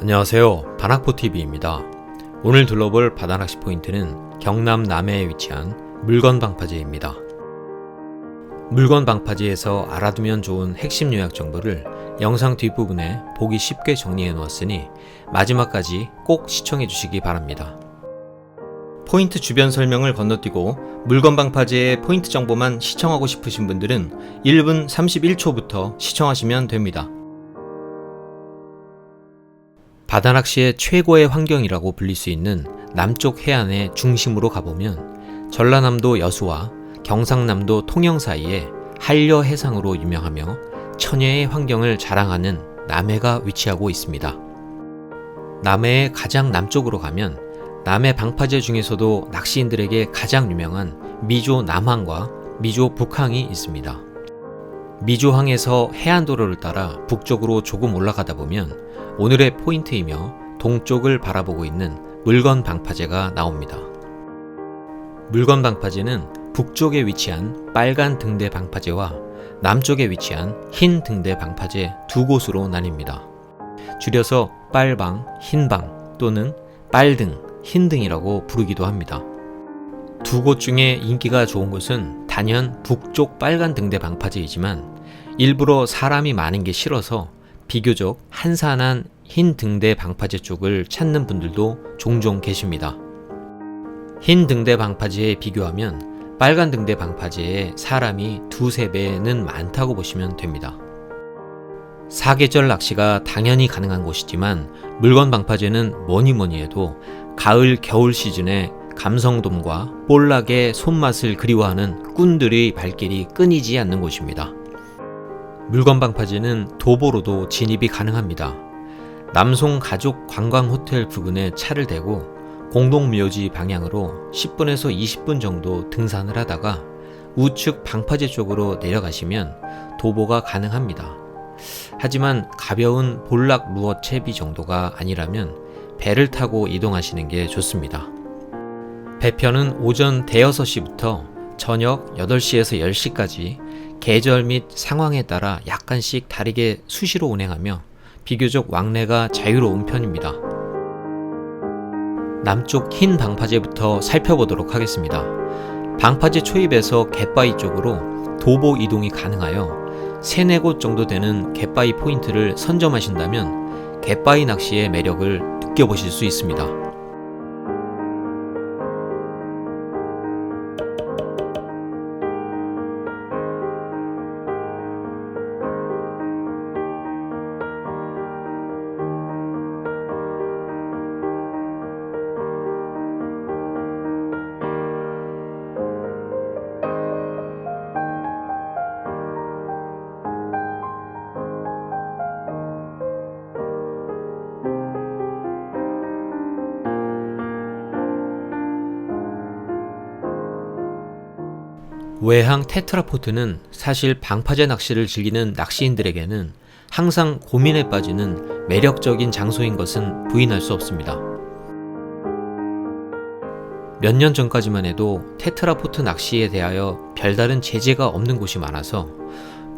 안녕하세요. 바낙포TV입니다. 오늘 둘러볼 바다낚시 포인트는 경남 남해에 위치한 물건 방파제입니다. 물건 방파제에서 알아두면 좋은 핵심 요약 정보를 영상 뒷부분에 보기 쉽게 정리해 놓았으니 마지막까지 꼭 시청해 주시기 바랍니다. 포인트 주변 설명을 건너뛰고 물건 방파제의 포인트 정보만 시청하고 싶으신 분들은 1분 31초부터 시청하시면 됩니다. 바다낚시의 최고의 환경이라고 불릴 수 있는 남쪽 해안의 중심으로 가보면 전라남도 여수와 경상남도 통영 사이에 한려 해상으로 유명하며 천혜의 환경을 자랑하는 남해가 위치하고 있습니다. 남해의 가장 남쪽으로 가면 남해 방파제 중에서도 낚시인들에게 가장 유명한 미조 남항과 미조 북항이 있습니다. 미조항에서 해안도로를 따라 북쪽으로 조금 올라가다 보면 오늘의 포인트이며 동쪽을 바라보고 있는 물건 방파제가 나옵니다. 물건 방파제는 북쪽에 위치한 빨간 등대 방파제와 남쪽에 위치한 흰 등대 방파제 두 곳으로 나뉩니다. 줄여서 빨방, 흰방 또는 빨등, 흰등이라고 부르기도 합니다. 두 곳 중에 인기가 좋은 곳은 단연 북쪽 빨간 등대 방파제이지만 일부러 사람이 많은 게 싫어서 비교적 한산한 흰 등대 방파제 쪽을 찾는 분들도 종종 계십니다. 흰 등대 방파제에 비교하면 빨간 등대 방파제에 사람이 두세 배는 많다고 보시면 됩니다. 사계절 낚시가 당연히 가능한 곳이지만 물건 방파제는 뭐니 뭐니 해도 가을 겨울 시즌에 감성돔과 볼락의 손맛을 그리워하는 꾼들의 발길이 끊이지 않는 곳입니다. 물건 방파제는 도보로도 진입이 가능합니다. 남송 가족 관광 호텔 부근에 차를 대고 공동묘지 방향으로 10분에서 20분 정도 등산을 하다가 우측 방파제 쪽으로 내려가시면 도보가 가능합니다. 하지만 가벼운 볼락 루어 채비 정도가 아니라면 배를 타고 이동하시는 게 좋습니다. 배편은 오전 대여섯 시부터 저녁 8시에서 10시까지 계절 및 상황에 따라 약간씩 다르게 수시로 운행하며 비교적 왕래가 자유로운 편입니다. 남쪽 흰 방파제부터 살펴보도록 하겠습니다. 방파제 초입에서 갯바위 쪽으로 도보 이동이 가능하여 3, 4곳 정도 되는 갯바위 포인트를 선점하신다면 갯바위 낚시의 매력을 느껴보실 수 있습니다. 외항 테트라포트는 사실 방파제 낚시를 즐기는 낚시인들에게는 항상 고민에 빠지는 매력적인 장소인 것은 부인할 수 없습니다. 몇 년 전까지만 해도 테트라포트 낚시에 대하여 별다른 제재가 없는 곳이 많아서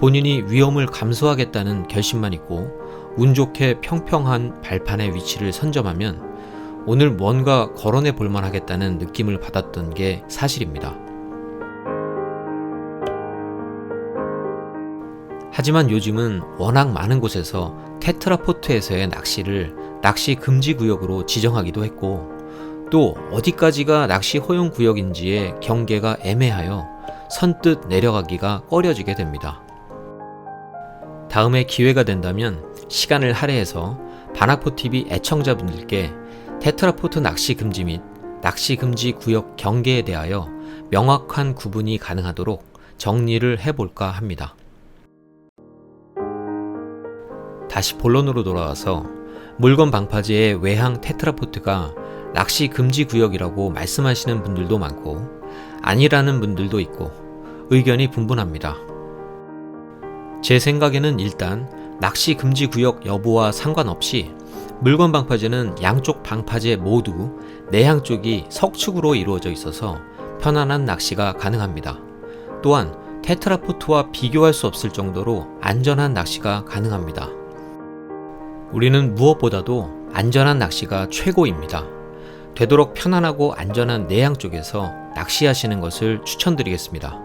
본인이 위험을 감수하겠다는 결심만 있고 운 좋게 평평한 발판의 위치를 선점하면 오늘 뭔가 걸어내 볼만 하겠다는 느낌을 받았던 게 사실입니다. 하지만 요즘은 워낙 많은 곳에서 테트라포트에서의 낚시를 낚시 금지 구역으로 지정하기도 했고 또 어디까지가 낚시 허용 구역인지의 경계가 애매하여 선뜻 내려가기가 꺼려지게 됩니다. 다음에 기회가 된다면 시간을 할애해서 바나포 TV 애청자분들께 테트라포트 낚시 금지 및 낚시 금지 구역 경계에 대하여 명확한 구분이 가능하도록 정리를 해볼까 합니다. 다시 본론으로 돌아와서 물건 방파제의 외항 테트라포트가 낚시 금지 구역이라고 말씀하시는 분들도 많고 아니라는 분들도 있고 의견이 분분합니다. 제 생각에는 일단 낚시 금지 구역 여부와 상관없이 물건 방파제는 양쪽 방파제 모두 내향 쪽이 석축으로 이루어져 있어서 편안한 낚시가 가능합니다. 또한 테트라포트와 비교할 수 없을 정도로 안전한 낚시가 가능합니다. 우리는 무엇보다도 안전한 낚시가 최고입니다. 되도록 편안하고 안전한 내양 쪽에서 낚시하시는 것을 추천드리겠습니다.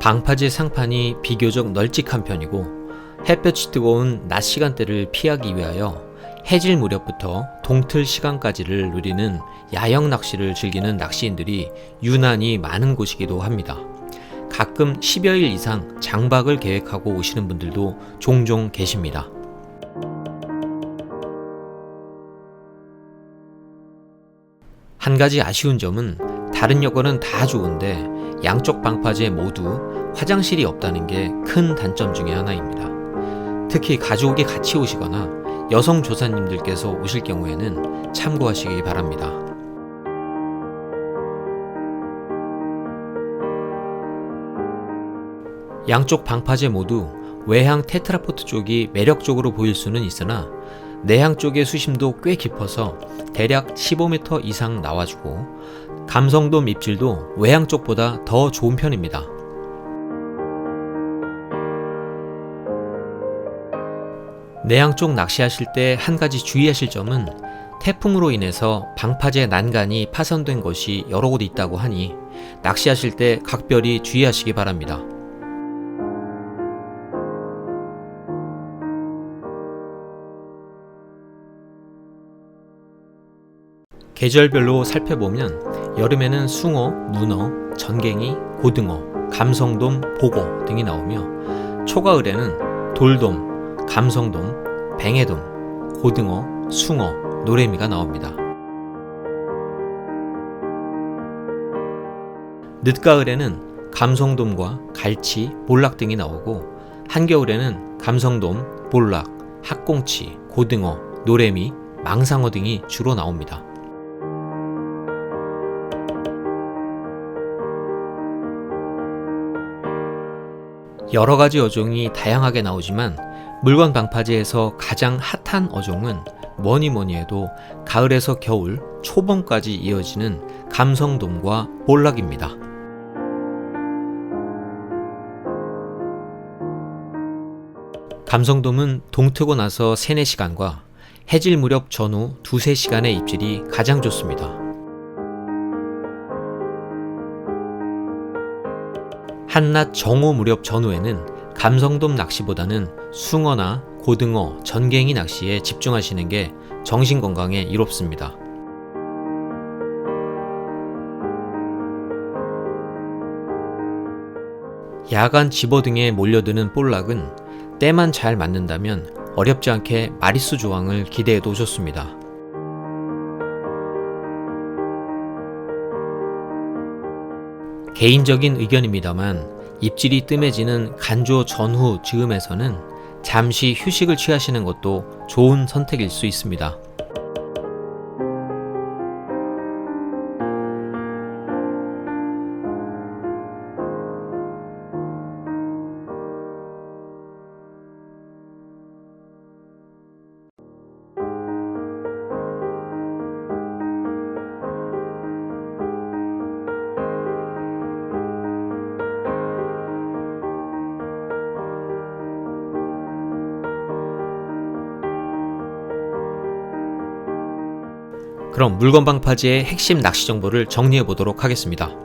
방파제 상판이 비교적 널찍한 편이고 햇볕이 뜨거운 낮 시간대를 피하기 위하여 해질 무렵부터 동틀 시간까지를 누리는 야영 낚시를 즐기는 낚시인들이 유난히 많은 곳이기도 합니다. 가끔 10여일 이상 장박을 계획하고 오시는 분들도 종종 계십니다. 한 가지 아쉬운 점은 다른 여건은 다 좋은데 양쪽 방파제 모두 화장실이 없다는 게 큰 단점 중에 하나입니다. 특히 가족이 같이 오시거나 여성 조사님들께서 오실 경우에는 참고하시기 바랍니다. 양쪽 방파제 모두 외항 테트라포트 쪽이 매력적으로 보일 수는 있으나 내항 쪽의 수심도 꽤 깊어서 대략 15m 이상 나와주고 감성돔 입질도 외항 쪽보다 더 좋은 편입니다. 내양 쪽 낚시하실 때 한 가지 주의하실 점은 태풍으로 인해서 방파제 난간이 파손된 곳이 여러 곳 있다고 하니 낚시하실 때 각별히 주의하시기 바랍니다. 계절별로 살펴보면 여름에는 숭어, 문어, 전갱이, 고등어, 감성돔, 보고 등이 나오며 초가을에는 돌돔, 감성돔, 뱅에돔, 고등어, 숭어, 노래미가 나옵니다. 늦가을에는 감성돔과 갈치, 볼락 등이 나오고 한겨울에는 감성돔, 볼락, 학꽁치, 고등어, 노래미, 망상어 등이 주로 나옵니다. 여러 가지 어종이 다양하게 나오지만 물건 방파제에서 가장 핫한 어종은 뭐니 뭐니 해도 가을에서 겨울, 초봄까지 이어지는 감성돔과 볼락입니다. 감성돔은 동트고 나서 3, 4시간과 해질 무렵 전후 2, 3시간의 입질이 가장 좋습니다. 한낮 정오 무렵 전후에는 감성돔 낚시보다는 숭어나 고등어, 전갱이 낚시에 집중하시는 게 정신 건강에 이롭습니다. 야간 집어 등에 몰려드는 볼락은 때만 잘 맞는다면 어렵지 않게 마리수 조항을 기대해도 좋습니다. 개인적인 의견입니다만 입질이 뜸해지는 간조 전후 즈음에서는 잠시 휴식을 취하시는 것도 좋은 선택일 수 있습니다. 그럼 물건 방파제의 핵심 낚시 정보를 정리해 보도록 하겠습니다.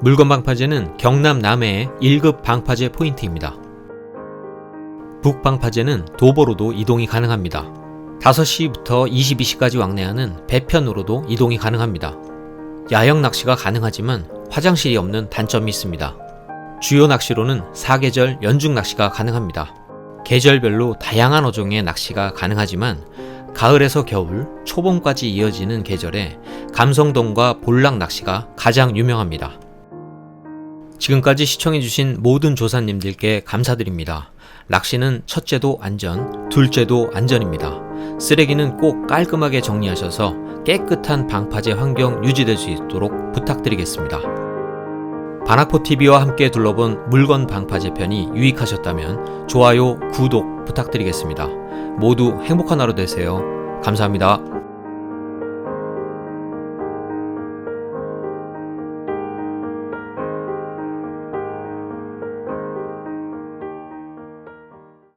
물건 방파제는 경남 남해의 1급 방파제 포인트입니다. 북 방파제는 도보로도 이동이 가능합니다. 5시부터 22시까지 왕래하는 배편으로도 이동이 가능합니다. 야영 낚시가 가능하지만 화장실이 없는 단점이 있습니다. 주요 낚시로는 사계절 연중 낚시가 가능합니다. 계절별로 다양한 어종의 낚시가 가능하지만 가을에서 겨울, 초봄까지 이어지는 계절에 감성돔과 볼락 낚시가 가장 유명합니다. 지금까지 시청해주신 모든 조사님들께 감사드립니다. 낚시는 첫째도 안전, 둘째도 안전입니다. 쓰레기는 꼭 깔끔하게 정리하셔서 깨끗한 방파제 환경 유지될 수 있도록 부탁드리겠습니다. 바나코TV와 함께 둘러본 물건 방파제 편이 유익하셨다면 좋아요, 구독 부탁드리겠습니다. 모두 행복한 하루 되세요. 감사합니다.